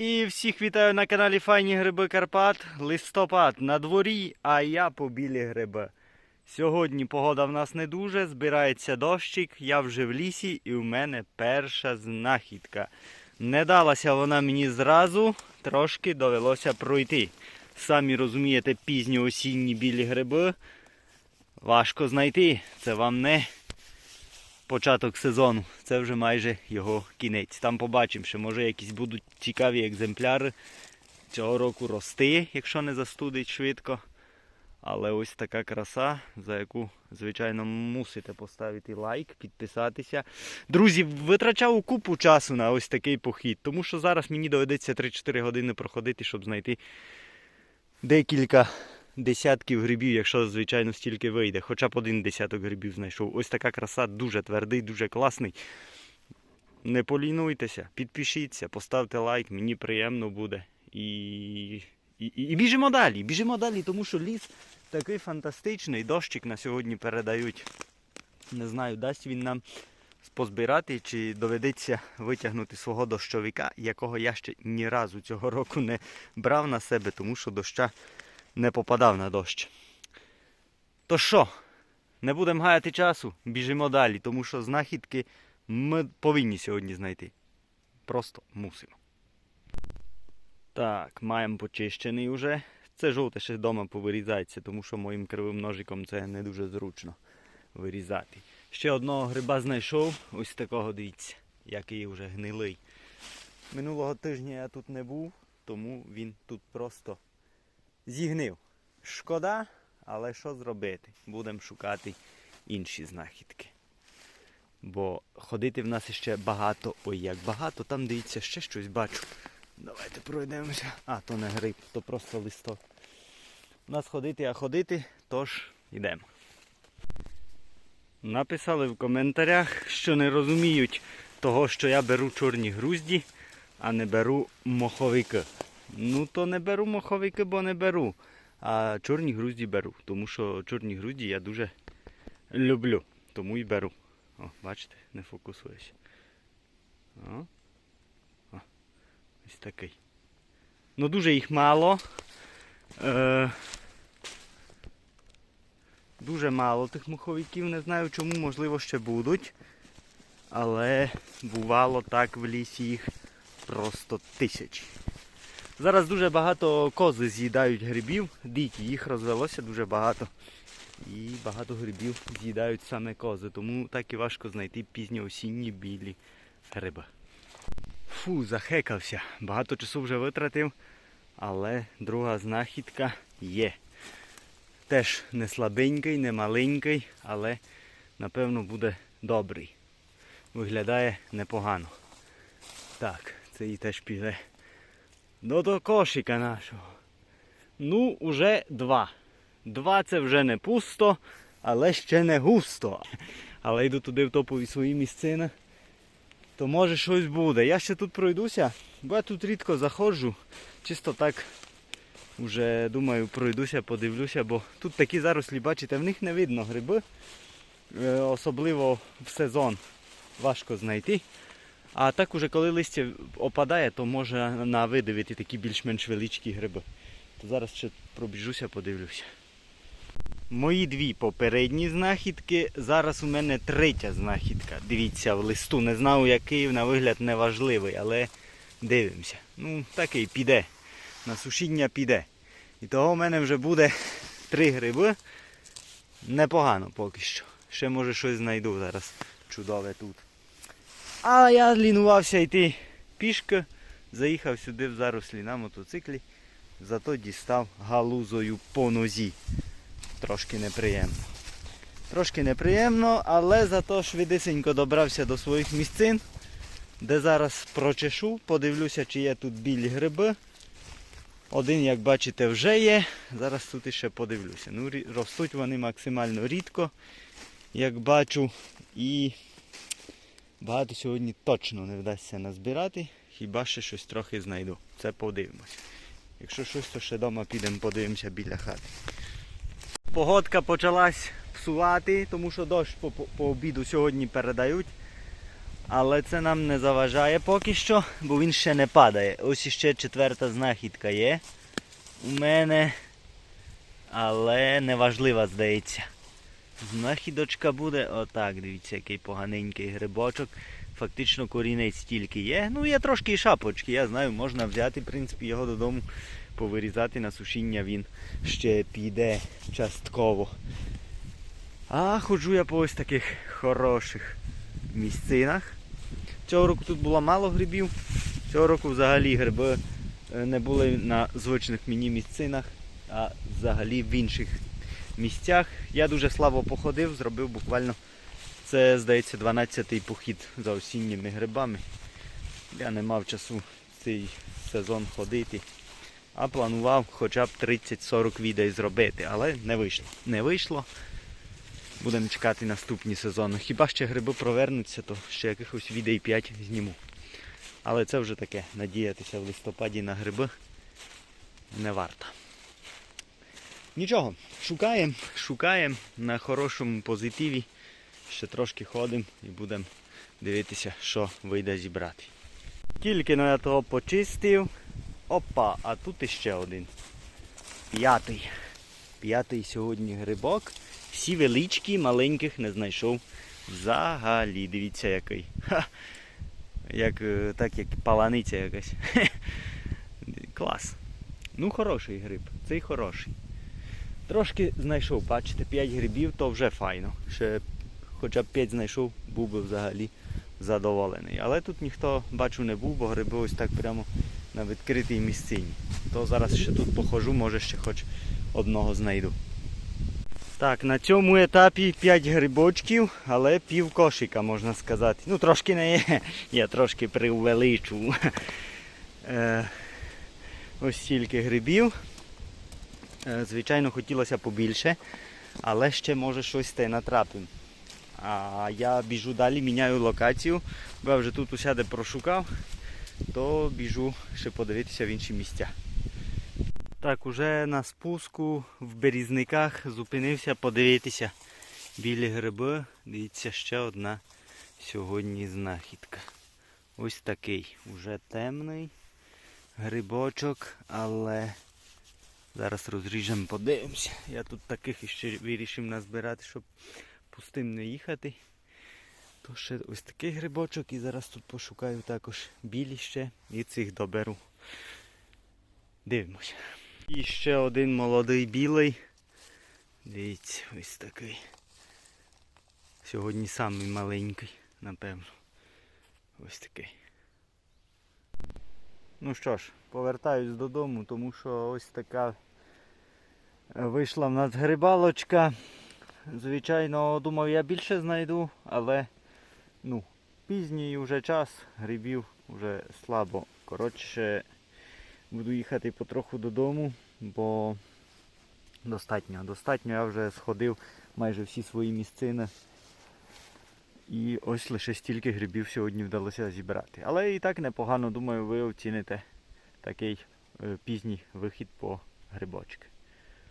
І всіх вітаю на каналі Файні Гриби Карпат. Листопад на дворі, а я по білі гриби. Сьогодні погода в нас не дуже, збирається дощик, я вже в лісі і в мене перша знахідка. Не далася вона мені зразу, трошки довелося пройти. Самі розумієте, пізньоосінні білі гриби. Важко знайти. Це вам не початок сезону. Це вже майже його кінець. Там побачимо, що може якісь будуть цікаві екземпляри цього року рости, якщо не застудить швидко. Але ось така краса, за яку, звичайно, мусите поставити лайк, підписатися. Друзі, витрачав купу часу на ось такий похід, тому що зараз мені доведеться 3-4 години проходити, щоб знайти декілька десятків грибів, якщо, звичайно, стільки вийде. Хоча б один десяток грибів знайшов. Ось така краса, дуже твердий, дуже класний. Не полінуйтеся, підпишіться, поставте лайк, мені приємно буде. І, і, і біжимо далі, біжимо далі, тому що ліс такий фантастичний. Дощик на сьогодні передають. Не знаю, дасть він нам позбирати, чи доведеться витягнути свого дощовика, якого я ще ні разу цього року не брав на себе, тому що доща не попадав на дощ. То що, не будемо гаяти часу, біжимо далі, тому що знахідки ми повинні сьогодні знайти. Просто мусимо. Так, маємо почищений уже. Це жовте ще вдома повирізається, тому що моїм кривим ножиком це не дуже зручно вирізати. Ще одного гриба знайшов, ось такого дивіться, який вже гнилий. Минулого тижня я тут не був, тому він тут просто зігнив. Шкода, але що зробити? Будемо шукати інші знахідки. Бо ходити в нас ще багато, ой, як багато, там дивіться, ще щось бачу. Давайте пройдемося. А, то не гриб, то просто листок. У нас ходити, а ходити, тож йдемо. Написали в коментарях, що не розуміють того, що я беру чорні грузді, а не беру моховики. Ну, то не беру моховики, бо не беру. А чорні грузді беру. Тому що чорні грузді я дуже люблю. Тому і беру. О, бачите, не фокусуюся. О. О. Ось такий. Ну дуже їх мало. Е, дуже мало тих муховиків, не знаю чому, можливо, ще будуть. Але бувало так в лісі їх просто тисячі. Зараз дуже багато кози з'їдають грибів, дикі, їх розвелося дуже багато. І багато грибів з'їдають саме кози, тому так і важко знайти пізньоосінні білі гриби. Фу, захекався. Багато часу вже витратив, але друга знахідка є. Теж не слабенький, не маленький, але напевно буде добрий. Виглядає непогано. Так, це і теж піде до до кошика нашого. Ну, уже два. Два це вже не пусто, але ще не густо. Але йду туди в топові свої місцини то може щось буде. Я ще тут пройдуся, бо я тут рідко заходжу. Чисто так вже думаю пройдуся, подивлюся, бо тут такі зарослі, бачите, в них не видно гриби. Е, Особливо в сезон важко знайти. А так уже коли листя опадає, то можна видивити такі більш-менш величкі гриби. То зараз ще пробіжуся, подивлюся. Мої дві попередні знахідки. Зараз у мене третя знахідка. Дивіться в листу. Не знаю який, на вигляд неважливий, але дивимося. Ну, такий піде. На сушіння піде. І того в мене вже буде три гриби. Непогано поки що. Ще може щось знайду зараз чудове тут. А я лінувався йти пішки. Заїхав сюди в зарослі на мотоциклі. Зато дістав галузою по нозі трошки неприємно. Трошки неприємно, але зато швидесенько добрався до своїх місцин, де зараз прочешу, подивлюся, чи є тут білі гриби. Один, як бачите, вже є. Зараз тут іще подивлюся. Ну, Ростуть вони максимально рідко, як бачу. І багато сьогодні точно не вдасться назбирати. Хіба ще щось трохи знайду. Це подивимося. Якщо щось, то ще вдома підемо подивимося біля хати. Погодка почалась псувати, тому що дощ по, по, по обіду сьогодні передають. Але це нам не заважає поки що, бо він ще не падає. Ось іще четверта знахідка є у мене. Але неважлива, здається. Знахідочка буде отак. Дивіться, який поганенький грибочок. Фактично корінець тільки є. Ну, є трошки і шапочки, я знаю, можна взяти, в принципі, його додому, повирізати на сушіння він ще піде частково. А ходжу я по ось таких хороших місцинах. Цього року тут було мало грибів. Цього року взагалі гриби е, не були на звичних мені місцинах, а взагалі в інших місцях. Я дуже слабо походив, зробив буквально це, здається, 12-й похід за осінніми грибами. Я не мав часу цей сезон ходити, а планував хоча б 30-40 відео зробити, але не вийшло. Не вийшло. Будемо чекати наступні сезони. Хіба ще гриби провернуться, то ще якихось відео 5 зніму. Але це вже таке, надіятися в листопаді на гриби не варто. Нічого, шукаємо, шукаємо на хорошому позитиві. Ще трошки ходимо і будемо дивитися, що вийде зібрати. Тільки но я того почистив. Опа, а тут іще один. П'ятий. П'ятий сьогодні грибок. Всі величкі, маленьких не знайшов взагалі. Дивіться який. Ха. Як, е, так як паланиця якась. Клас. Ну хороший гриб, цей хороший. Трошки знайшов, бачите, 5 грибів, то вже файно. Ще хоча б 5 знайшов, був би взагалі задоволений. Але тут ніхто бачу не був, бо гриби ось так прямо на відкритій місцині. То зараз ще тут похожу, може ще хоч одного знайду. Так, на цьому етапі 5 грибочків, але пів кошика, можна сказати. Ну, трошки не є, я трошки преувеличу. Е, ось стільки грибів. Е, Звичайно, хотілося побільше, але ще може щось те натрапимо. А я біжу далі, міняю локацію, бо я вже тут усяде прошукав, то біжу ще подивитися в інші місця. Так, уже на спуску в Берізниках зупинився подивитися білі гриби. Дивіться, ще одна сьогодні знахідка. Ось такий, уже темний грибочок, але зараз розріжемо, подивимося. Я тут таких іще вирішив назбирати, щоб пустим не їхати. То ще ось такий грибочок і зараз тут пошукаю також білі ще і цих доберу. Дивимося. І ще один молодий білий. Дивіться, ось такий. Сьогодні самий маленький, напевно. Ось такий. Ну що ж, повертаюсь додому, тому що ось така е, вийшла в нас грибалочка. Звичайно, думав я більше знайду, але ну, пізній вже час, грибів вже слабо. Коротше, буду їхати потроху додому, бо достатньо. Достатньо я вже сходив майже всі свої місцини. І ось лише стільки грибів сьогодні вдалося зібрати. Але і так непогано, думаю, ви оціните такий е, пізній вихід по грибочки.